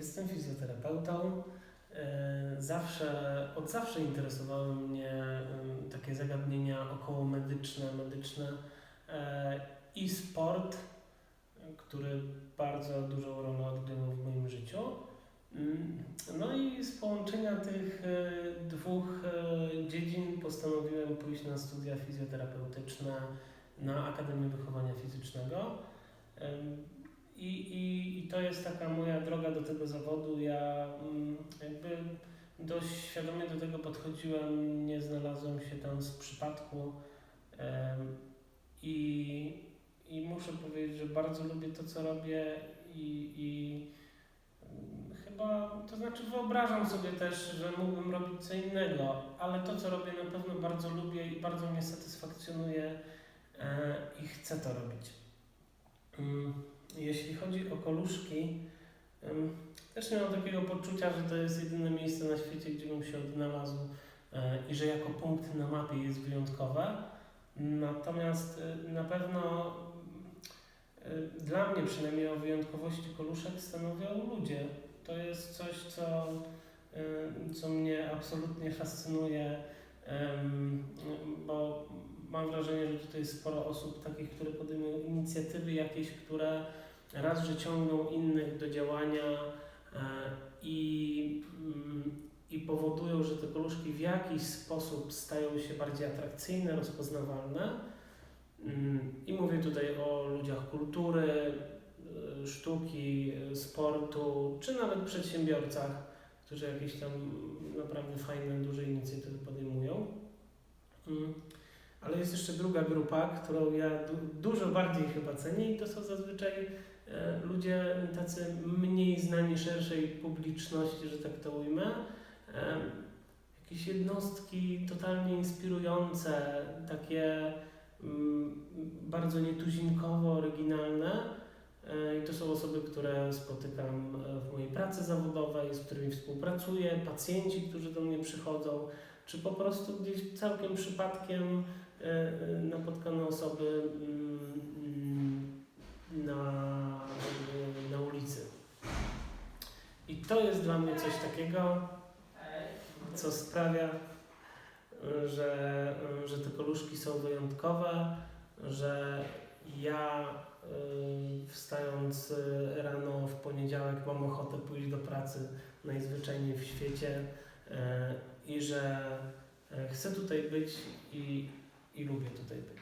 Jestem fizjoterapeutą. E, Zawsze, od zawsze interesowały mnie takie zagadnienia około medyczne, medyczne e, i sport, który bardzo dużą rolę odgrywał w moim życiu. Mm, No i z połączenia tych e, dwóch dziedzin postanowiłem pójść na studia fizjoterapeutyczne na Akademię Wychowania Fizycznego. To jest taka moja droga do tego zawodu. Ja mm, jakby dość świadomie do tego podchodziłem, nie znalazłem się tam z przypadku. I, I muszę powiedzieć, że bardzo lubię to, co robię i, i mm, chyba, to znaczy wyobrażam sobie też, że mógłbym robić co innego, ale to, co robię na pewno bardzo lubię i bardzo mnie satysfakcjonuje e, i chcę to robić. Jeśli chodzi o koluszki, też nie mam takiego poczucia, że to jest jedyne miejsce na świecie, gdzie bym się odnalazł e, i że jako punkt na mapie jest wyjątkowe. Natomiast e, na pewno e, dla mnie przynajmniej o wyjątkowości koluszek stanowią ludzie. To jest coś, co, co mnie absolutnie fascynuje, bo mam wrażenie, że tutaj jest sporo osób takich, które podejmują inicjatywy jakieś, które raz, że ciągną innych do działania e, i, mm, i powodują, że te koluszki w jakiś sposób stają się bardziej atrakcyjne, rozpoznawalne. Mm, I mówię tutaj o ludziach kultury, e, sztuki, e, sportu, czy nawet przedsiębiorcach, którzy jakieś tam naprawdę fajne, duże inicjatywy podejmują. Ale jest jeszcze druga grupa, którą ja du- dużo bardziej chyba cenię i to są zazwyczaj e, ludzie tacy mniej znani szerszej publiczności, że tak to ujmę. E, jakieś jednostki totalnie inspirujące, takie mm, bardzo nietuzinkowo oryginalne. E, I to są osoby, które spotykam e, w mojej pracy zawodowej, z którymi współpracuję, pacjenci, którzy do mnie przychodzą, czy po prostu gdzieś całkiem przypadkiem napotkane osoby mm, na, e, na ulicy. I to jest dla mnie coś takiego, co sprawia, e, że, e, że te koluszki są wyjątkowe, że ja e, wstając e, rano w poniedziałek mam ochotę pójść do pracy najzwyczajniej w świecie e, i że e, chcę tutaj być i, i lubię tutaj być.